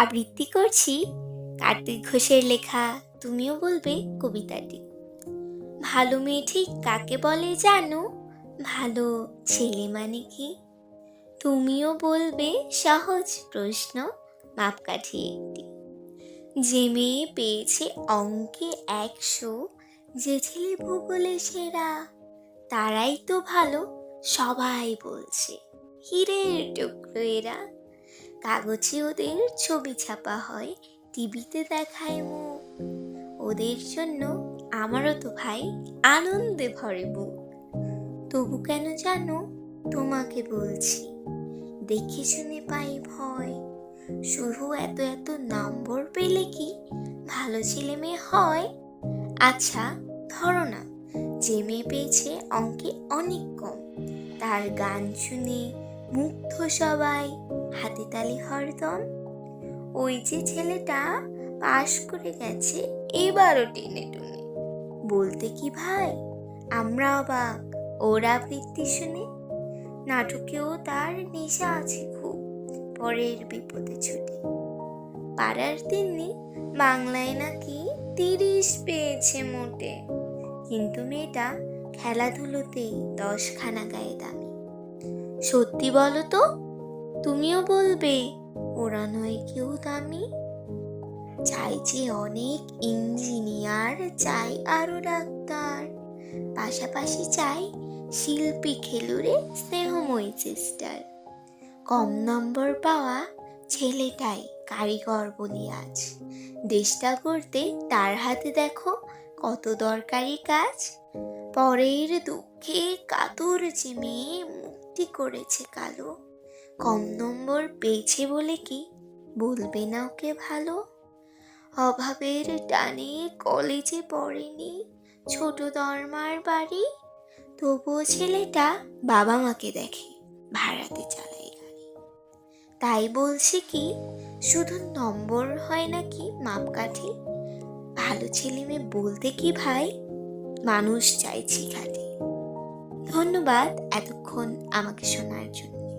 আবৃত্তি করছি কার্তিক ঘোষের লেখা তুমিও বলবে কবিতাটি। ভালো মেয়ে ঠিক কাকে বলে জানো? ভালো ছেলে মানে কি? তুমিও বলবে সহজ প্রশ্ন মাপকাঠি একটি। যে মেয়ে পেয়েছে অঙ্কে একশো, যে ছেলে ভূগোলে সেরা, তারাই তো ভালো, সবাই বলছে। হিরের টুকরো এরা। কাগজে ওদের ছবি ছাপা হয়, টিভিতে দেখায় মুখ। ওদের জন্য আমারও তো ভাই আনন্দে ভরে বুক। তবু কেন জানো তোমাকে বলছি? দেখে শুনে পাই ভয়। শুধু এত এত নম্বর পেলে কি ভালো ছেলে মেয়ে হয়? আচ্ছা ধরো না, যে মেয়ে পেয়েছে অঙ্কে অনেক কম। তার গান শুনে মুগ্ধ সবাই হাতে তালি হরদম। ওই যে ছেলেটা পাশ করে গেছে, এবারও টেনে টুনে। বলতে কি ভাই? আমরা অবাক, ওর আবৃত্তি শুনে। নাটকেও তার নেশা আছে খুব, পরের বিপদে ছুটে। পাড়ার তিন্নি বাংলায় নাকি তিরিশ পেয়েছে মোটে। কিন্তু মেয়েটা খেলাধুলোতেই দশখানা গায়ে দামি সত্যি বলো তো? তুমিও বলবে, ওরা নয় কেউ দামি। চাই যে অনেক ইঞ্জিনিয়ার, চাই আরও ডাক্তার। পাশাপাশি চাই শিল্পী খেলুড়ে স্নেহময়ী চেষ্টার কম নম্বর পাওয়া ছেলেটাই কারিগর বলি আজ। দেশটা করতে তার হাতে দেখো কত দরকারি কাজ। পরের দুঃখে কাতর যে মেয়ে মুক্তি করেছে কালো, কম নম্বর পেয়েছে বলে কি বলবে না ওকে ভালো? অভাবের টানে কলেজে পড়েনি, ছোট দরমার বাড়ি, তবুও ছেলেটা বাবা মাকে দেখে, ভাড়াতে চালায় গাড়ি। তাই বলছি কি, শুধু নম্বর হয় নাকি মাপকাঠি? ভালো ছেলে মেয়ে বলতে কি ভাই? মানুষ চাইছি খালি ধন্যবাদ এতক্ষণ আমাকে শোনার জন্য।